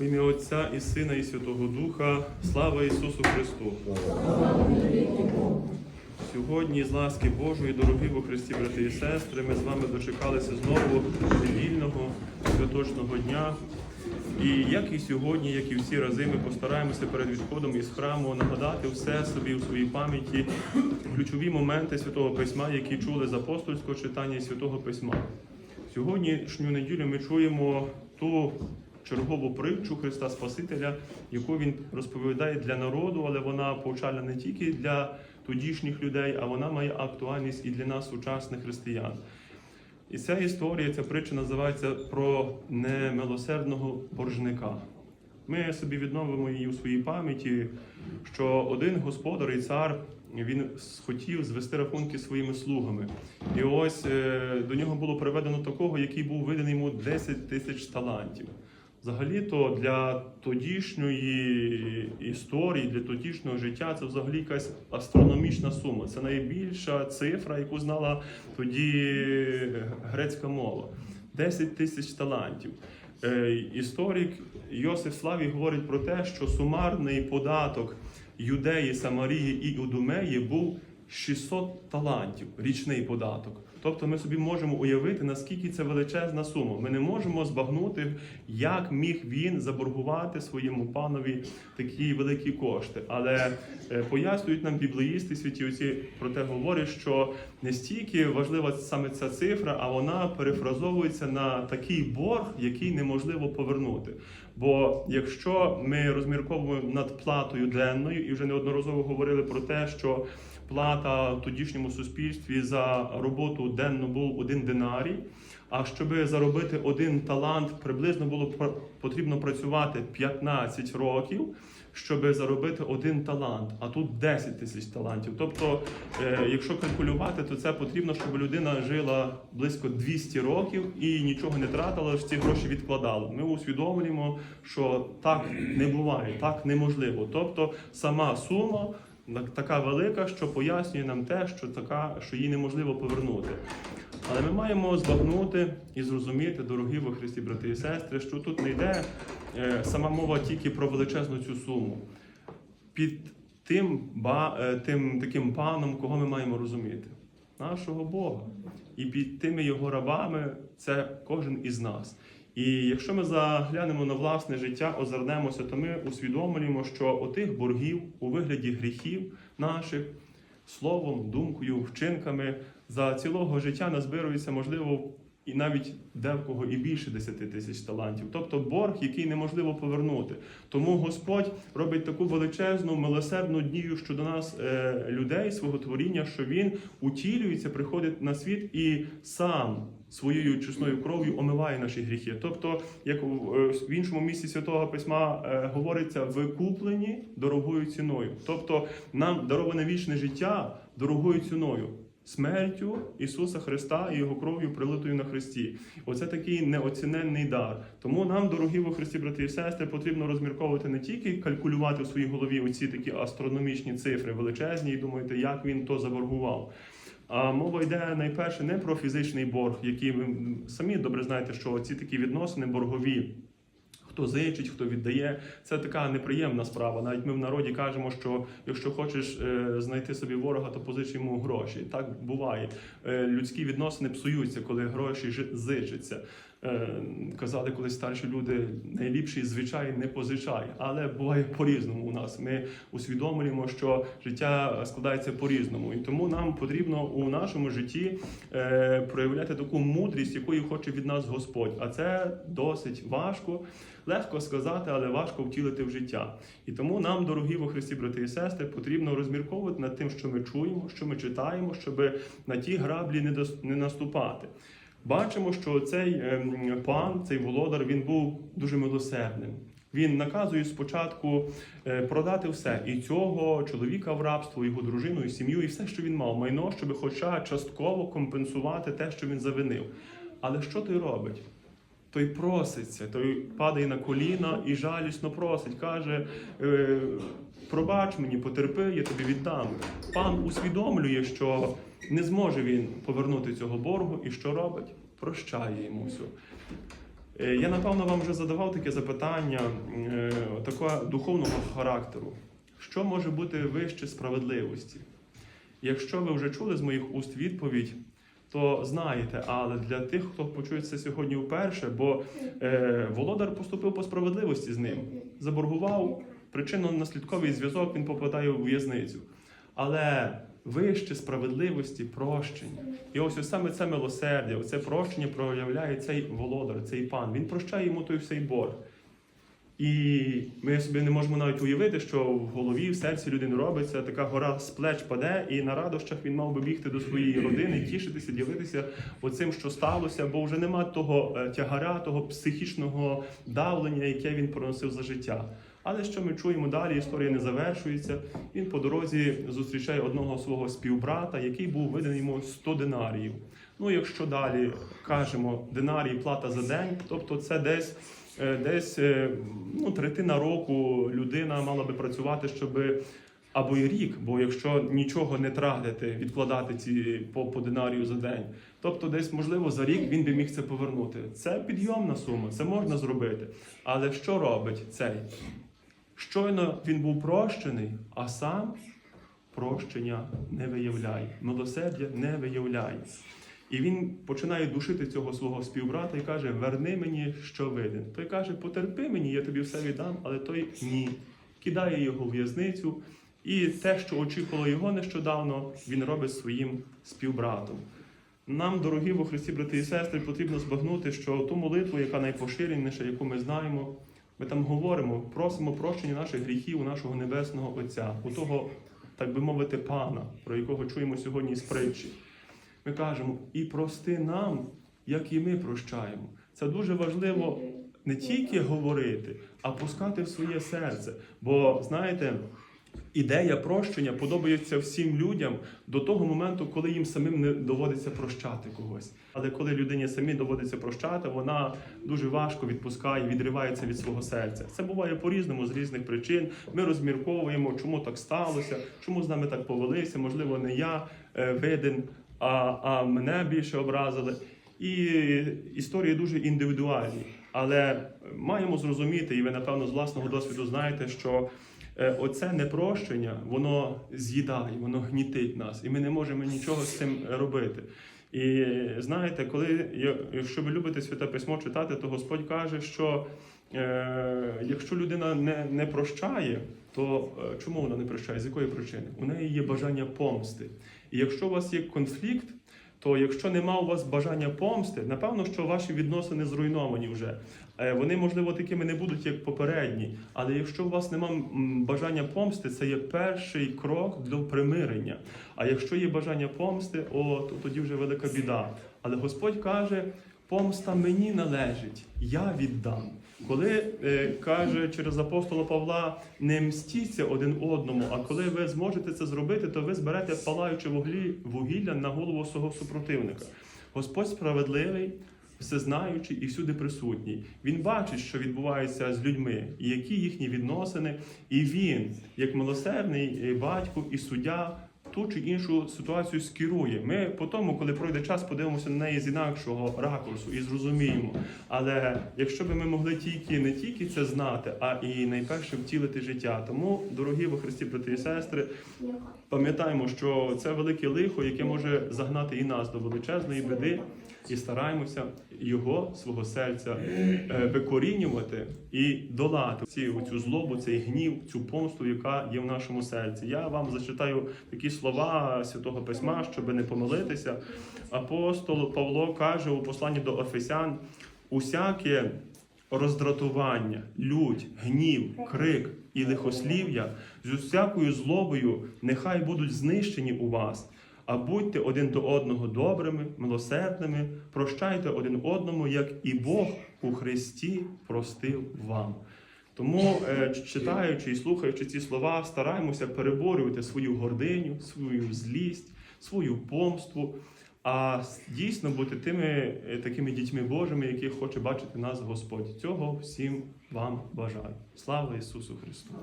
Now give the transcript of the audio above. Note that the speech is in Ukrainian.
В ім'я Отця і Сина, і Святого Духа, слава Ісусу Христу! Сьогодні з ласки Божої, дорогі во Христі, брати і сестри, ми з вами дочекалися знову недільного святочного дня. І як і сьогодні, як і всі рази, ми постараємося перед відходом із храму нагадати все собі у своїй пам'яті ключові моменти Святого Письма, які чули з апостольського читання і Святого Письма. Сьогоднішню неділю ми чуємо ту чергову притчу Христа Спасителя, яку він розповідає для народу, але вона повчальна не тільки для тодішніх людей, а вона має актуальність і для нас, сучасних християн. І ця історія, ця притча називається про немилосердного боржника. Ми собі відновимо її у своїй пам'яті, що один господар і цар він хотів звести рахунки своїми слугами. І ось е, до нього було приведено такого, який був виданий йому 10 тисяч талантів. Взагалі-то для тодішньої історії, для тодішнього життя це взагалі якась астрономічна сума. Це найбільша цифра, яку знала тоді грецька мова. 10 тисяч талантів. Е, Історик Йосиф Славій говорить про те, що сумарний податок Юдеї, Самарії і Удумеї був 600 талантів, річний податок. Тобто ми собі можемо уявити, наскільки це величезна сума. Ми не можемо збагнути, як міг він заборгувати своєму панові такі великі кошти. Але е, пояснюють нам біблеїсти, святі отці про те говорять, що не стільки важлива саме ця цифра, а вона перефразовується на такий борг, який неможливо повернути. Бо якщо ми розмірковуємо над платою денною, і вже неодноразово говорили про те, що плата в тодішньому суспільстві за роботу денно був один динарій. А щоб заробити один талант, приблизно було потрібно працювати 15 років, щоб заробити один талант, а тут 10 тисяч талантів. Тобто, е, якщо калькулювати, то це потрібно, щоб людина жила близько 200 років і нічого не тратила, ці гроші відкладала. Ми усвідомлюємо, що так не буває, так неможливо. Тобто, сама сума така велика, що пояснює нам те, що така, що її неможливо повернути. Але ми маємо збагнути і зрозуміти, дорогі во Христі, брати і сестри, що тут не йде е, сама мова тільки про величезну цю суму. Під тим, ба, е, тим таким паном, кого ми маємо розуміти? Нашого Бога. І під тими його рабами це кожен із нас. І якщо ми заглянемо на власне життя, озирнемося, то ми усвідомлюємо, що отих боргів у вигляді гріхів наших словом, думкою, вчинками за цілого життя назбирується, можливо, і навіть декого і більше 10 тисяч талантів. Тобто борг, який неможливо повернути. Тому Господь робить таку величезну милосердну дію щодо нас, е, людей, свого творіння, що він утілюється, приходить на світ і сам. Своєю чесною кров'ю омиває наші гріхи. Тобто, як в е, іншому місці святого письма е, говориться, викуплені дорогою ціною. Тобто, нам дароване вічне життя дорогою ціною. Смертю Ісуса Христа і Його кров'ю прилитою на Христі. Оце такий неоціненний дар. Тому нам, дорогі во Христі, брати і сестри, потрібно розмірковувати не тільки калькулювати в своїй голові оці такі астрономічні цифри величезні, і думаєте, як він то заборгував. А мова йде найперше не про фізичний борг, який ви самі добре знаєте, що ці такі відносини боргові. Хто зичить, хто віддає, це така неприємна справа. Навіть ми в народі кажемо, що якщо хочеш е, знайти собі ворога, то позич йому гроші. Так буває. Е, людські відносини псуються, коли гроші зичаться. Е, казали колись старші люди, найліпший звичай не позичай, але буває по-різному у нас. Ми усвідомлюємо, що життя складається по-різному, і тому нам потрібно у нашому житті е, проявляти таку мудрість, якої хоче від нас Господь. А це досить важко, легко сказати, але важко втілити в життя. І тому нам, дорогі во Христі, брати і сестри, потрібно розмірковувати над тим, що ми чуємо, що ми читаємо, щоб на ті граблі не наступати. Бачимо, що цей ем, пан, цей володар, він був дуже милосердним. Він наказує спочатку е, продати все і цього чоловіка в рабство, його дружину, і сім'ю, і все, що він мав, майно, щоб хоча частково компенсувати те, що він завинив. Але що той робить? Той проситься, той падає на коліна і жалісно просить, каже: е, пробач мені, потерпи, я тобі віддам. Пан усвідомлює, що не зможе він повернути цього боргу, і що робить? Прощає йому все. Я напевно вам вже задавав таке запитання е, такого духовного характеру. Що може бути вище справедливості? Якщо ви вже чули з моїх уст відповідь, то знаєте, але для тих, хто почує це сьогодні вперше, бо е, володар поступив по справедливості з ним, заборгував причинно-наслідковий зв'язок, він попадає у в'язницю. Але вище справедливості прощення. І ось, саме це милосердя, це прощення проявляє цей володар, цей пан. Він прощає йому той всей борг. І ми собі не можемо навіть уявити, що в голові, в серці людини робиться, така гора з плеч паде, і на радощах він мав би бігти до своєї родини, тішитися, ділитися оцим, що сталося, бо вже нема того е, тягаря, того психічного давлення, яке він проносив за життя. Але що ми чуємо далі? Історія не завершується. Він по дорозі зустрічає одного свого співбрата, який був виданий йому 100 динаріїв. Ну, якщо далі кажемо динарій плата за день, тобто це десь е, десь е, ну, третина року людина мала би працювати, щоб або й рік, бо якщо нічого не тратити, відкладати ці по, по динарію за день, тобто десь можливо за рік він би міг це повернути. Це підйомна сума, це можна зробити. Але що робить цей? Щойно він був прощений, а сам прощення не виявляє, милосердя не виявляє. І він починає душити цього свого співбрата і каже: Верни мені, що виден. Той каже, потерпи мені, я тобі все віддам, але той ні. Кидає його в в'язницю, і те, що очікувало його нещодавно, він робить своїм співбратом. Нам, дорогі во Христі, брати і сестри, потрібно збагнути, що ту молитву, яка найпоширеніша, яку ми знаємо, ми там говоримо, просимо прощення наших гріхів у нашого Небесного Отця, у того, так би мовити, Пана, про якого чуємо сьогодні з притчі. Ми кажемо, і прости нам, як і ми прощаємо. Це дуже важливо не тільки говорити, а пускати в своє серце. Бо знаєте, ідея прощення подобається всім людям до того моменту, коли їм самим не доводиться прощати когось. Але коли людині самі доводиться прощати, вона дуже важко відпускає, відривається від свого серця. Це буває по-різному з різних причин. Ми розмірковуємо, чому так сталося, чому з нами так повелися. Можливо, не я е, виден, а, а мене більше образили. І історії дуже індивідуальні. Але маємо зрозуміти, і ви напевно з власного досвіду знаєте, що оце непрощення, воно з'їдає, воно гнітить нас, і ми не можемо нічого з цим робити. І знаєте, коли якщо ви любите святе письмо читати, то Господь каже, що е, якщо людина не, не прощає, то е, чому вона не прощає? З якої причини? У неї є бажання помсти. І якщо у вас є конфлікт, то якщо нема у вас бажання помсти, напевно, що ваші відносини зруйновані вже. Е, Вони, можливо, такими не будуть, як попередні. Але якщо у вас нема бажання помсти, це є перший крок до примирення. А якщо є бажання помсти, о, то тоді вже велика біда. Але Господь каже: помста мені належить, я віддам. Коли е, каже через апостола Павла, не мстіться один одному, а коли ви зможете це зробити, то ви зберете палаюче вуглі, вугілля на голову свого супротивника. Господь справедливий, всезнаючий і всюди присутній. Він бачить, що відбувається з людьми, і які їхні відносини, і він, як милосердний е, батько і суддя, ту чи іншу ситуацію скерує. Ми по тому, коли пройде час, подивимося на неї з інакшого ракурсу і зрозуміємо. Але якщо б ми могли тільки не тільки це знати, а і найперше втілити життя. Тому, дорогі во Христі, брати і сестри, пам'ятаємо, що це велике лихо, яке може загнати і нас до величезної біди, і стараємося його свого серця е, викорінювати і долати ці цю злобу, цей гнів, цю помсту, яка є в нашому серці. Я вам зачитаю такі слова святого письма, щоб не помилитися. Апостол Павло каже у посланні до Ефесян: усяке роздратування, лють, гнів, крик і лихослів'я з усякою злобою нехай будуть знищені у вас. А будьте один до одного добрими, милосердними, прощайте один одному, як і Бог у Христі простив вам. Тому, е, читаючи і слухаючи ці слова, стараємося переборювати свою гординю, свою злість, свою помсту, а дійсно бути тими е, такими дітьми Божими, яких хоче бачити нас Господь. Цього всім вам бажаю. Слава Ісусу Христу!